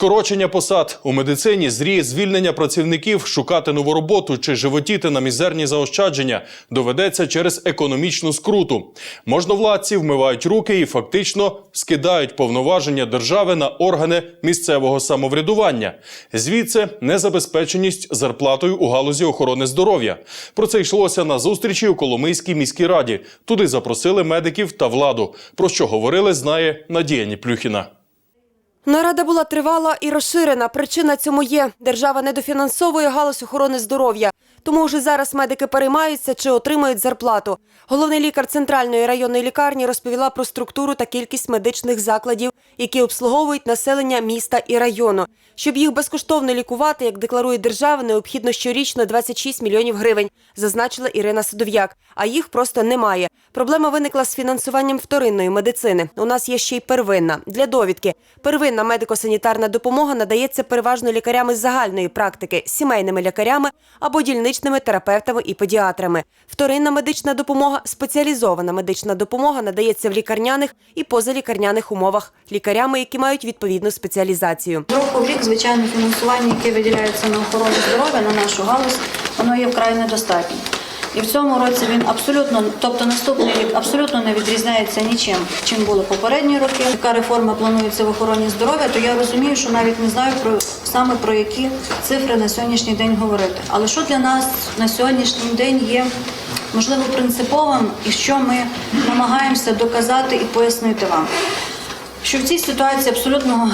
Скорочення посад у медицині зріє звільнення працівників, шукати нову роботу чи животіти на мізерні заощадження доведеться через економічну скруту. Можновладці вмивають руки і фактично скидають повноваження держави на органи місцевого самоврядування. Звідси незабезпеченість зарплатою у галузі охорони здоров'я. Про це йшлося на зустрічі у Коломийській міській раді. Туди запросили медиків та владу. Про що говорили, знає Надія Ніплюхіна. Нарада була тривала і розширена. Причина цьому є. Держава недофінансовує галузь охорони здоров'я. Тому вже зараз медики переймаються чи отримають зарплату. Головний лікар центральної районної лікарні розповіла про структуру та кількість медичних закладів, які обслуговують населення міста і району. Щоб їх безкоштовно лікувати, як декларує держава, необхідно щорічно 26 мільйонів гривень, зазначила Ірина Садов'як. А їх просто немає. Проблема виникла з фінансуванням вторинної медицини. У нас є ще й первинна. Для довідки первинна медико-санітарна допомога надається переважно лікарями загальної практики, сімейними лікарями або дільничними терапевтами і педіатрами. Вторинна медична допомога, спеціалізована медична допомога надається в лікарняних і позалікарняних умовах лікарями, які мають відповідну спеціалізацію. З року в рік, звичайно, фінансування, яке виділяється на охорону здоров'я, на нашу галузь, воно є вкрай недостатньо. І в цьому році він абсолютно, тобто наступний рік абсолютно не відрізняється нічим, чим були попередні роки. Яка реформа планується в охороні здоров'я, то я розумію, що навіть не знаю про саме про які цифри на сьогоднішній день говорити. Але що для нас на сьогоднішній день є можливо принциповим і що ми намагаємося доказати і пояснити вам? що в цій ситуації абсолютно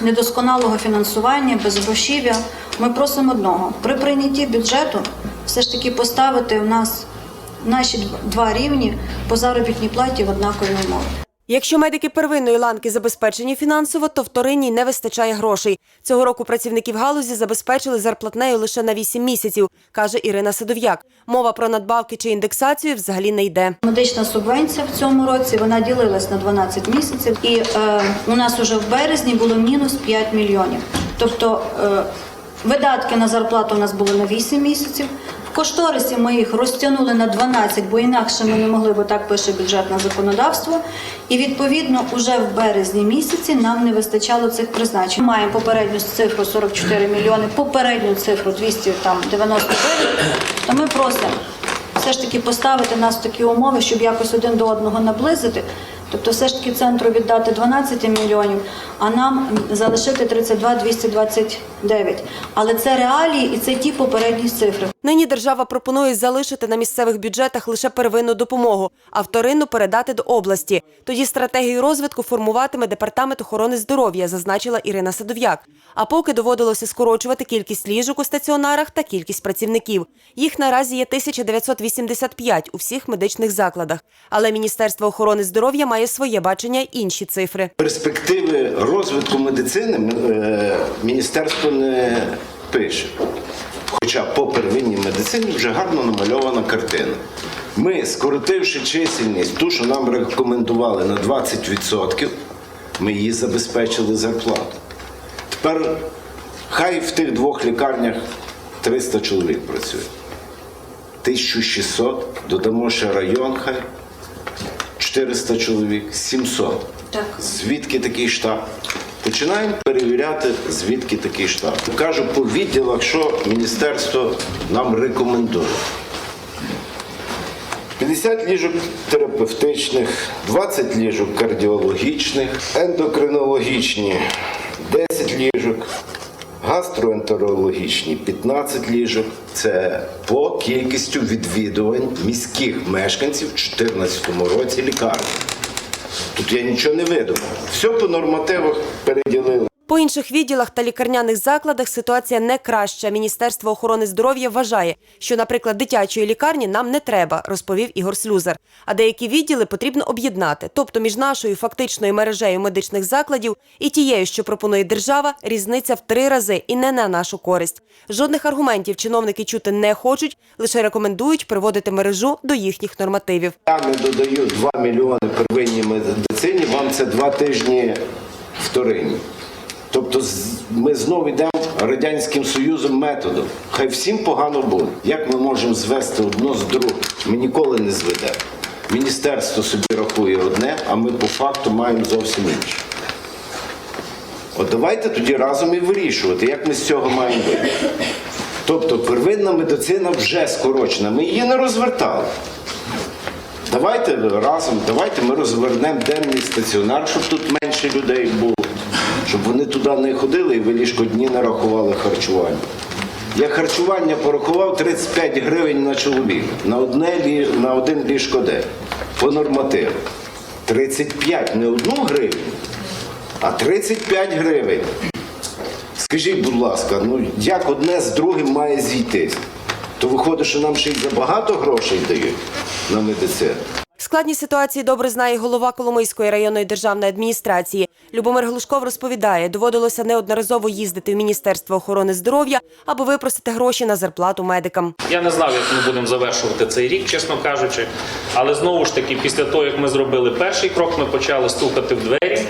недосконалого фінансування, безгрошів'я, ми просимо одного при прийнятті бюджету все ж таки поставити в нас наші два рівні по заробітній платі в однакові умови. Якщо медики первинної ланки забезпечені фінансово, то вторинній не вистачає грошей. Цього року працівників галузі забезпечили зарплатнею лише на 8 місяців, каже Ірина Садов'як. Мова про надбавки чи індексацію взагалі не йде. Медична субвенція в цьому році вона ділилась на 12 місяців, і е, у нас уже в березні було мінус 5 мільйонів. Тобто е, видатки на зарплату у нас були на 8 місяців. В кошторисі ми їх розтягнули на 12, бо інакше ми не могли, бо так пише бюджетне законодавство. І відповідно, уже в березні місяці нам не вистачало цих призначень. Ми маємо попередню цифру 44 мільйони, попередню цифру 299, то ми просимо все ж таки поставити нас в такі умови, щоб якось один до одного наблизити. Тобто, все ж таки центру віддати 12 мільйонів, а нам залишити 32 229. Але це реалії і це ті попередні цифри. Нині держава пропонує залишити на місцевих бюджетах лише первинну допомогу, а вторинну передати до області. Тоді стратегію розвитку формуватиме департамент охорони здоров'я, зазначила Ірина Садов'як. А поки доводилося скорочувати кількість ліжок у стаціонарах та кількість працівників. Їх наразі є 1985 у всіх медичних закладах. Але Міністерство охорони здоров'я має своє бачення інші цифри. Перспективи розвитку медицини е, міністерство не пише. Хоча по первинній медицині вже гарно намальована картина. Ми, скоротивши чисельність, ту, що нам рекомендували на 20%, ми її забезпечили зарплату. Тепер хай в тих двох лікарнях 300 чоловік працює. 1600, додамо ще район хай, 400 чоловік, 700. Так. Звідки такий штаб? Починаємо перевіряти, звідки такий штаб. Кажу по відділах, що міністерство нам рекомендує. 50 ліжок терапевтичних, 20 ліжок кардіологічних, ендокринологічні 10 ліжок, гастроентерологічні 15 ліжок. Це по кількістю відвідувань міських мешканців у 2014 році лікарні. Тут я нічого не видумав. Все по нормативах переділили. По інших відділах та лікарняних закладах ситуація не краща. Міністерство охорони здоров'я вважає, що, наприклад, дитячої лікарні нам не треба, розповів Ігор Слюзар. А деякі відділи потрібно об'єднати. Тобто між нашою фактичною мережею медичних закладів і тією, що пропонує держава, різниця в три рази і не на нашу користь. Жодних аргументів чиновники чути не хочуть, лише рекомендують приводити мережу до їхніх нормативів. Я не додаю 2 мільйони первинній медицині, вам це два тижні вторинні. Тобто ми знову йдемо Радянським Союзом методом. Хай всім погано буде. Як ми можемо звести одно з другим? Ми ніколи не зведемо. Міністерство собі рахує одне, а ми по факту маємо зовсім інше. От давайте тоді разом і вирішувати, як ми з цього маємо вийти. Тобто первинна медицина вже скорочена, ми її не розвертали. Давайте разом, давайте ми розвернемо денний стаціонар, щоб тут менше людей було, щоб вони туди не ходили і в ліжко дні не рахували харчування. Я харчування порахував 35 гривень на чоловіка, на, одне, на один ліжкодень по нормативу. 35, не одну гривню, а 35 гривень. Скажіть, будь ласка, ну як одне з другим має зійтись? То виходить, що нам ще й забагато грошей дають на медицину. Складні ситуації добре знає голова Коломийської районної державної адміністрації. Любомир Глушков розповідає, доводилося неодноразово їздити в Міністерство охорони здоров'я, аби випросити гроші на зарплату медикам. Я не знав, як ми будемо завершувати цей рік, чесно кажучи. Але знову ж таки, після того, як ми зробили перший крок, ми почали стукати в двері,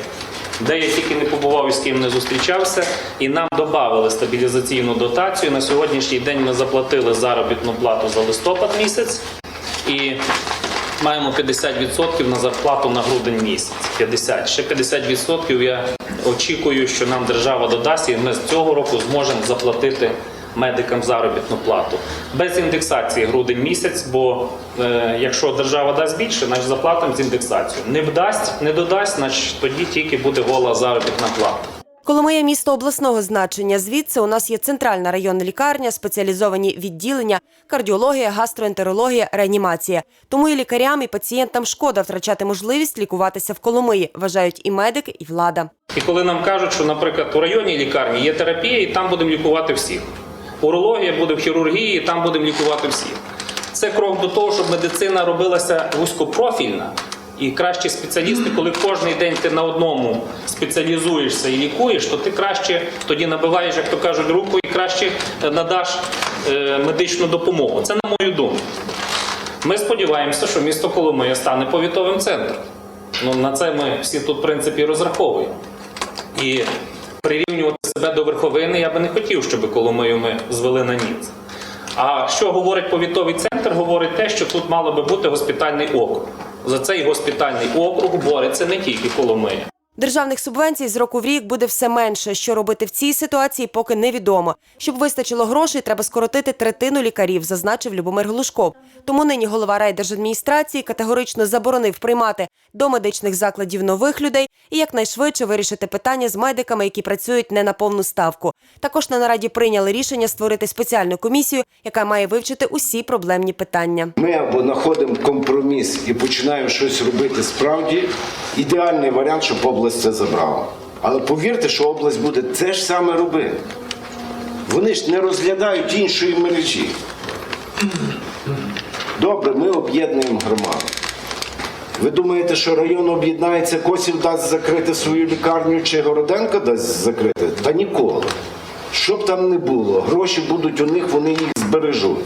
де я тільки не побував і з ким не зустрічався, і нам додали стабілізаційну дотацію. На сьогоднішній день ми заплатили заробітну плату за листопад місяць і маємо 50% на зарплату на грудень місяць. 50. Ще 50% я очікую, що нам держава додасть, і ми з цього року зможемо заплатити медикам заробітну плату. Без індексації грудень місяць, бо е, якщо держава дасть більше, значить заплатимо з індексацією. Не вдасть, не додасть, значить тоді тільки буде гола заробітна плата. Коломия – місто обласного значення. Звідси у нас є центральна районна лікарня, спеціалізовані відділення, кардіологія, гастроентерологія, реанімація. Тому і лікарям, і пацієнтам шкода втрачати можливість лікуватися в Коломиї, вважають і медики, і влада. І коли нам кажуть, що, наприклад, у районній лікарні є терапія, і там будемо лікувати всіх. Урологія буде в хірургії, і там будемо лікувати всіх. Це крок до того, щоб медицина робилася вузькопрофільна. І кращі спеціалісти, коли кожен день ти на одному спеціалізуєшся і лікуєш, то ти краще тоді набиваєш, як то кажуть, руку і краще е, надаш е, медичну допомогу. Це на мою думку. Ми сподіваємося, що місто Коломия стане повітовим центром. Ну, на це ми всі тут, в принципі, розраховуємо. І прирівнювати себе до верховини я би не хотів, щоб Коломию ми звели на ніц. А що говорить повітовий центр? Говорить те, що тут мало би бути госпітальний округ. За цей госпітальний округ бореться не тільки Коломия. Державних субвенцій з року в рік буде все менше. Що робити в цій ситуації, поки невідомо. Щоб вистачило грошей, треба скоротити третину лікарів, зазначив Любомир Глушков. Тому нині голова райдержадміністрації категорично заборонив приймати до медичних закладів нових людей і якнайшвидше вирішити питання з медиками, які працюють не на повну ставку. Також на нараді прийняли рішення створити спеціальну комісію, яка має вивчити усі проблемні питання. Ми або знаходимо компроміс і починаємо щось робити справді. Ідеальний варіант, щоб область це забрала. Але повірте, що область буде це ж саме робити. Вони ж не розглядають іншої мережі. Добре, ми об'єднуємо громаду. Ви думаєте, що район об'єднається, Косів дасть закрити свою лікарню чи Городенко дасть закрити? Та ніколи. Що б там не було, гроші будуть у них, вони їх збережуть.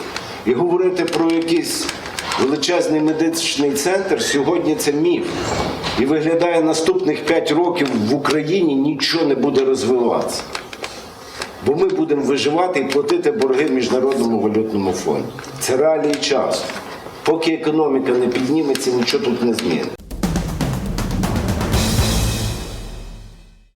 І говорити про якийсь величезний медичний центр сьогодні це міф. І виглядає наступних 5 років в Україні нічого не буде розвиватися. Бо ми будемо виживати і платити борги Міжнародному валютному фонді. Це реалії часу. Поки економіка не підніметься, нічого тут не змінить.